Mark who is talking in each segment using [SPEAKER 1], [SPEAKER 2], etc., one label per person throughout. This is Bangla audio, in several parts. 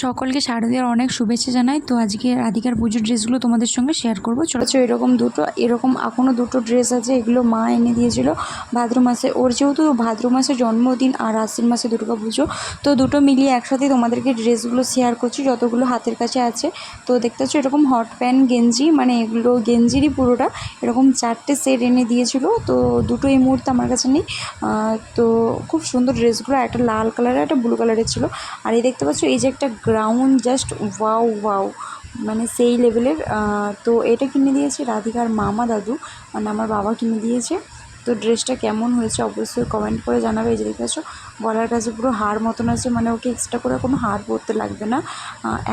[SPEAKER 1] সকলকে শারদীয়ার অনেক শুভেচ্ছা জানাই। তো আজকে রাধিকার পুজোর ড্রেসগুলো তোমাদের সঙ্গে শেয়ার করব। চলেছো এরকম দুটো, এরকম এখনও দুটো ড্রেস আছে, এগুলো মা এনে দিয়েছিল ভাদ্র মাসে। ওর যেহেতু ভাদ্র মাসে জন্মদিন আর আশ্বিন মাসে দুর্গা পুজো, তো দুটো মিলিয়ে একসাথে তোমাদেরকে ড্রেসগুলো শেয়ার করছি, যতগুলো হাতের কাছে আছে। তো দেখতে পাচ্ছ, এরকম হট প্যান্ট গেঞ্জি মানে এগুলো গেঞ্জিরই পুরোটা। এরকম চারটে সেট এনে দিয়েছিল, তো দুটো এই মুহূর্তে আমার কাছে নেই। তো খুব সুন্দর ড্রেসগুলো, একটা লাল কালারের একটা ব্লু কালারের ছিল। আর এই দেখতে পাচ্ছ, এই যে একটা গ্রাউন্ড জাস্ট ওয়াও ওয়াও মানে সেই লেভেলের তো এটা কিনে দিয়েছে রাধিকার মামা দাদু মানে আমার বাবা কিনে দিয়েছে। তো ড্রেসটা কেমন হয়েছে অবশ্যই কমেন্ট করে জানাবে, এই যে দেখতে পাচ্ছ, গলার কাছে পুরো হার মতন আছে মানে ওকে এক্সট্রা করে কোনো হার পরতে লাগবে না।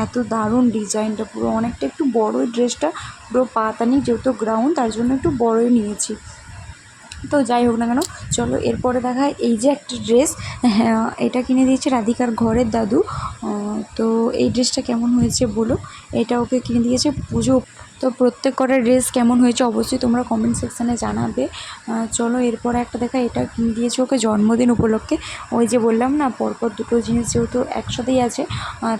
[SPEAKER 1] এত দারুণ ডিজাইনটা, পুরো অনেকটা একটু বড়োই ড্রেসটা পুরো পাতানি যেহেতু গ্রাউন্ড তার জন্য একটু বড়োই নিয়েছি। তো যাই হোক না কেন, চলো এরপরে দেখায় এই যে একটা ড্রেস হ্যাঁ এটা কিনে দিয়েছে রাধিকার ঘরের দাদু তো এই ড্রেসটা কেমন হয়েছে বলো? এটা ওকে কিনে দিয়েছে? পুজো। তো প্রত্যেক কটা ড্রেস কেমন হয়েছে অবশ্যই তোমরা কমেন্ট সেকশানে জানাবে। চলো এরপরে একটা দেখা, এটা কিনে দিয়েছে ওকে জন্মদিন উপলক্ষে। ওই যে বললাম না, পরপর দুটো জিনিস যেহেতু একসাথেই আছে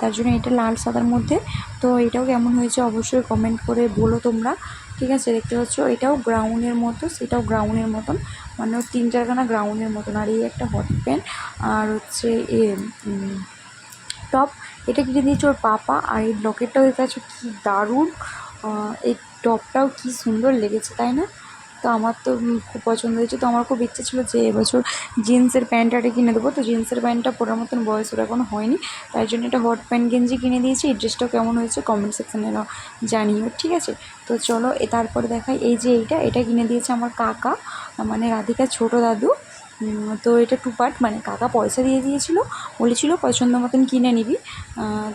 [SPEAKER 1] তার জন্য এটা লাল সাদার মধ্যে। তো এটাও কেমন হয়েছে অবশ্যই কমেন্ট করে বলো তোমরা। ঠিক আছে, দেখতে পাচ্ছ? এটাও গ্রাউন্ডের মতো, সেটাও গ্রাউন্ডের মতন। মানে তিন চারখানা গ্রাউন্ডের মতন। আর এই একটা হট প্যান্ট আর হচ্ছে এ টপ এটা কিনে দিয়েছে ওর পাপা, আর এই লকেটটাও দেখতে পাচ্ছ কী দারুণ। এই টপটাও কী সুন্দর লেগেছে, তাই না? তো আমার তো খুব পছন্দ হয়েছে। তো আমার খুব ইচ্ছে ছিল যে এবছর জিন্সের প্যান্টটা কিনে দেবো। তো জিন্সের প্যান্টটা পরার মতন বয়স ওর এখনও হয়নি। তাই জন্য একটা হট প্যান্ট গেঞ্জি কিনে দিয়েছি। এই ড্রেসটাও কেমন হয়েছে কমেন্ট সেকশানে জানিও, ঠিক আছে? তো চলো, এ তারপরে দেখাই। এই যে এইটা, এটা কিনে দিয়েছে আমার কাকা মানে রাধিকার ছোটো দাদু। তো এটা টু পার্ট মানে কাকা পয়সা দিয়ে দিয়েছিল, বলেছিলো, পছন্দ মতন কিনে নিবি।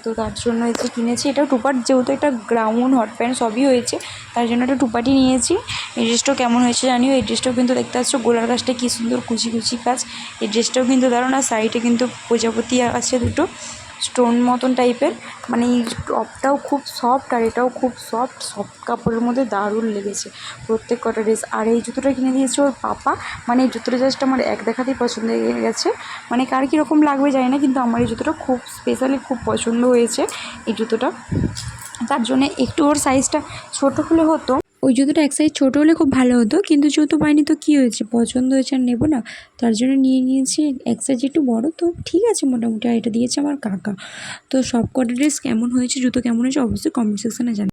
[SPEAKER 1] তো তার জন্য এসে কিনেছি এটা টু পার্ট যেহেতু এটা গ্রাউন্ড হট প্যান্ট সবই হয়েছে, তার জন্য একটা টু পার্টই নিয়েছি। এই ড্রেসটাও কেমন হয়েছে জানিও এই ড্রেসটাও কিন্তু দেখতে পাচ্ছ, গোলার গাছটা কী সুন্দর কুচি কুচি কাজ। এই ড্রেসটাও কিন্তু দারুণ, আর সাইডে কিন্তু প্রজাপতি আছে দুটো। স্টোন মতন টাইপের। মানে এই টপটাও খুব সফট আর এটাও খুব সফট সফট কাপড়ের মধ্যে দারুণ লেগেছে। প্রত্যেক কটা ড্রেস আর এই জুতোটা কিনে দিয়েছে ওর পাপা। মানে এই জুতোটা জাস্ট আমার এক দেখাতেই পছন্দ হয়ে গেছে। মানে কার কীরকম লাগবে জানি না, কিন্তু আমার এই জুতোটা খুব স্পেশালি খুব পছন্দ হয়েছে এই জুতোটা। তার জন্য একটু ওর সাইজটা ছোটো হলে হতো। ওই জুতোটা এক সাইজ ছোটো হলে খুব ভালো হতো, কিন্তু জুতো পাইনি তো কী হয়েছে? পছন্দ হয়েছে আর নেব না। তার জন্য নিয়ে নিয়েছি, এক সাইজ একটু বড়ো, তো ঠিক আছে মোটামুটি, আর এটা দিয়েছে আমার কাকা। তো সব কটা ড্রেস কেমন হয়েছে, জুতো কেমন হয়েছে, অবশ্যই কমেন্ট সেকশানে জানাবে।